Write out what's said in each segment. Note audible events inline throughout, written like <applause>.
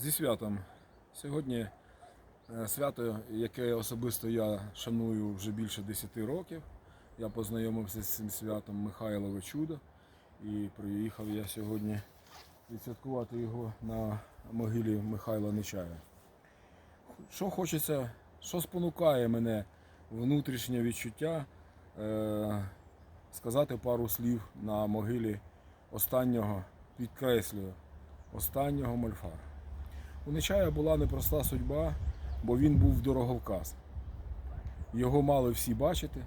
Зі святом. Сьогодні е, свято, яке особисто я шаную вже більше 10 років. Я познайомився з цим святом Михайлове чудо і приїхав я сьогодні відсвяткувати його на могилі Михайла Нечая. Що хочеться, що спонукає мене внутрішнє відчуття е, сказати пару слів на могилі останнього, підкреслюю, останнього мольфара. У Нечая була непроста судьба, бо він був дороговказ. Його мали всі бачити,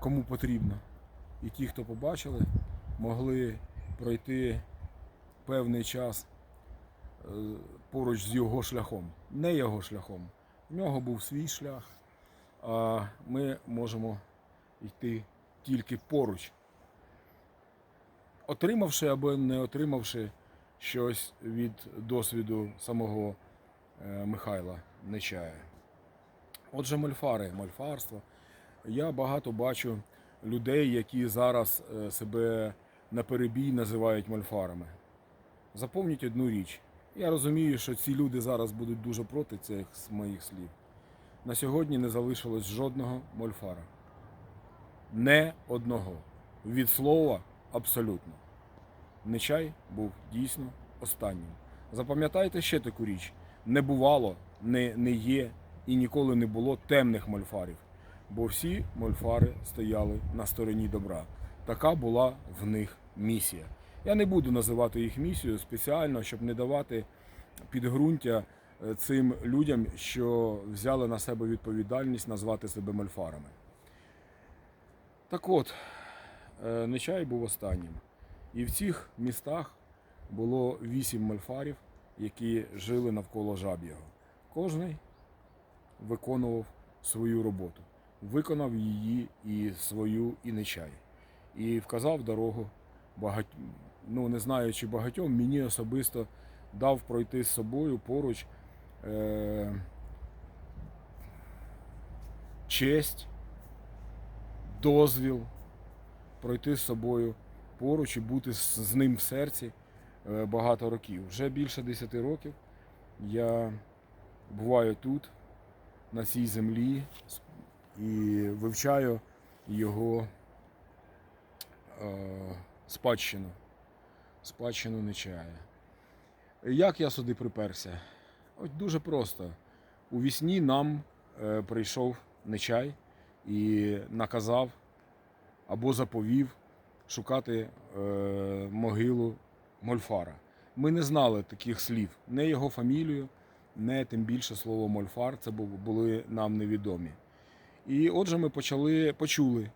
кому потрібно. І ті, хто побачили, могли пройти певний час е, поруч з його шляхом. Не його шляхом. У нього був свій шлях, а ми можемо йти тільки поруч. Отримавши або не отримавши щось від досвіду самого е, Михайла Нечая. Отже, мольфари, мольфарство. Я багато бачу людей, які зараз е, себе на перебій називають мольфарами. Запомніть одну річ. Я розумію, що ці люди зараз будуть дуже проти цих моїх слів. На сьогодні не залишилось жодного мольфара. Не одного. Від слова абсолютно. Нечай був дійсно останнім. Запам'ятайте ще таку річ: не бувало, не, не є і ніколи не було темних мольфарів, бо всі мольфари стояли на стороні добра. Така була в них місія. Я не буду називати їх місією спеціально, щоб не давати підґрунтя е, цим людям, що взяли на себе відповідальність назвати себе мольфарами. Так от, е, Нечай був останнім. І в цих містах було вісім мольфарів, які жили навколо жаб'єго. Кожний виконував свою роботу, виконав її і свою, і нечай. І вказав дорогу багать... ну не знаю чи багатьом, мені особисто дав пройти з собою поруч е... честь, дозвіл пройти з собою поруч і бути з ним в серці е, багато років. Вже більше 10 років я буваю тут, на цій землі, і вивчаю його е, спадщину. Спадщину Нечая. Як я сюди приперся? Ось дуже просто. У вісні нам е, прийшов Нечай і наказав або заповів шукати е, могилу Мольфара. Ми не знали таких слів, не його фамілію, не тим більше слово Мольфар. Це були нам невідомі. І отже, ми почали почули.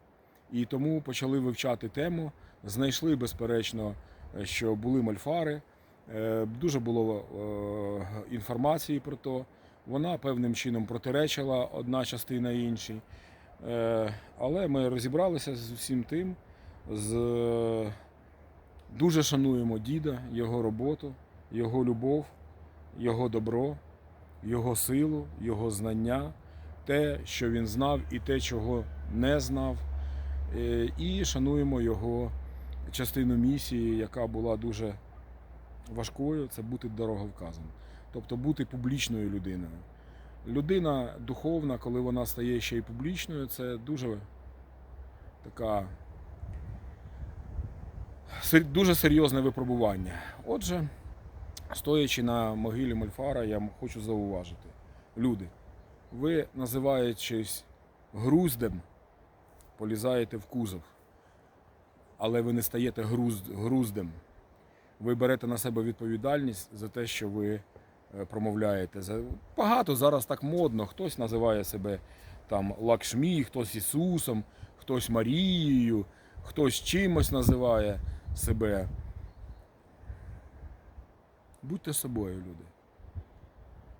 І тому почали вивчати тему. Знайшли, безперечно, е, що були мольфари. Е, Дуже було інформації про то. Вона певним чином протиречила одна частина іншій. Але ми розібралися з всім тим. З... Дуже шануємо діда, його роботу, його любов, його добро, його силу, його знання, те, що він знав, і те, чого не знав. Е, І шануємо його частину місії, яка була дуже важкою, це бути дороговказом. Тобто бути публічною людиною. Людина духовна, коли вона стає ще й публічною, це дуже така дуже серйозне випробування. Отже, стоячи на могилі Мольфара, я хочу зауважити. Люди, ви називаючись груздем, полізаєте в кузов, але ви не стаєте груз- груздем. Ви берете на себе відповідальність за те, що ви е, промовляєте. Багато зараз так модно. Хтось називає себе там Лакшмі, хтось Ісусом, хтось Марією, хтось чимось називає себе. Будьте собою, люди.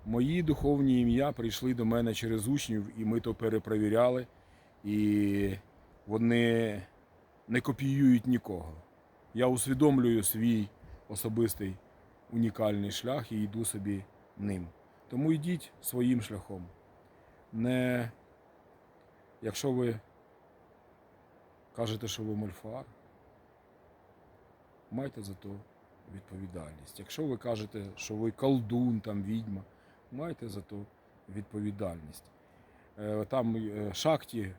Мої духовні ім'я прийшли до мене через учнів, і ми то перепровіряли, і вони не копіюють нікого. Я усвідомлюю свій особистий унікальний шлях і йду собі ним. Тому йдіть своїм шляхом. Не якщо ви кажете, що ви мольфар, майте за то відповідальність. Якщо ви кажете, що ви колдун, там відьма, майте за то відповідальність. Е, Там е, шахті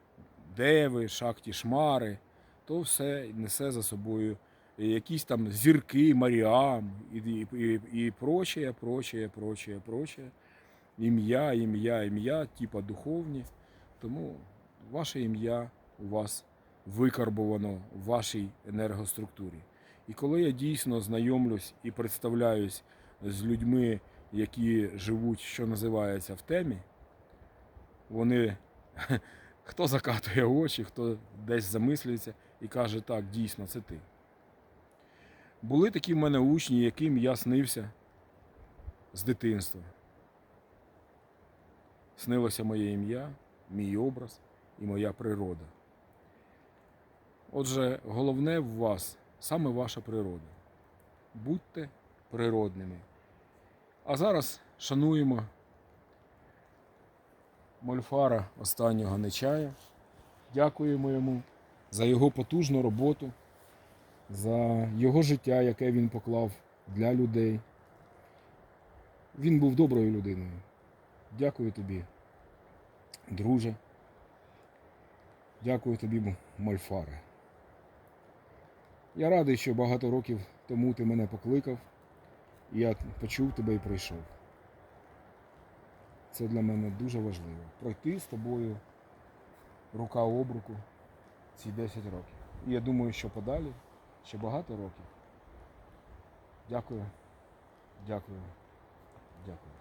деви, шахті шмари, то все несе за собою якісь там зірки, Маріам і, і, і, прочее, прочее, прочее, прочее. Ім'я, ім'я, ім'я, типа духовні. Тому ваше ім'я у вас викарбовано в вашій енергоструктурі. І коли я дійсно знайомлюсь і представляюсь з людьми, які живуть, що називається, в темі, вони <laughs> хто закатує очі, хто десь замислюється і каже, так, дійсно, це ти. Були такі в мене учні, яким я снився з дитинства. Снилося моє ім'я, мій образ і моя природа. Отже, головне в вас саме ваша природа. Будьте природними. А зараз шануємо Мольфара останнього Нечая. Дякуємо йому за його потужну роботу, за його життя, яке він поклав для людей. Він був доброю людиною. Дякую тобі, друже. Дякую тобі, Мольфаре. Я радий, що багато років тому ти мене покликав, і я почув тебе і прийшов. Це для мене дуже важливо. Пройти з тобою рука об руку ці 10 років. І я думаю, що подалі ще багато років. Дякую. Дякую. Дякую.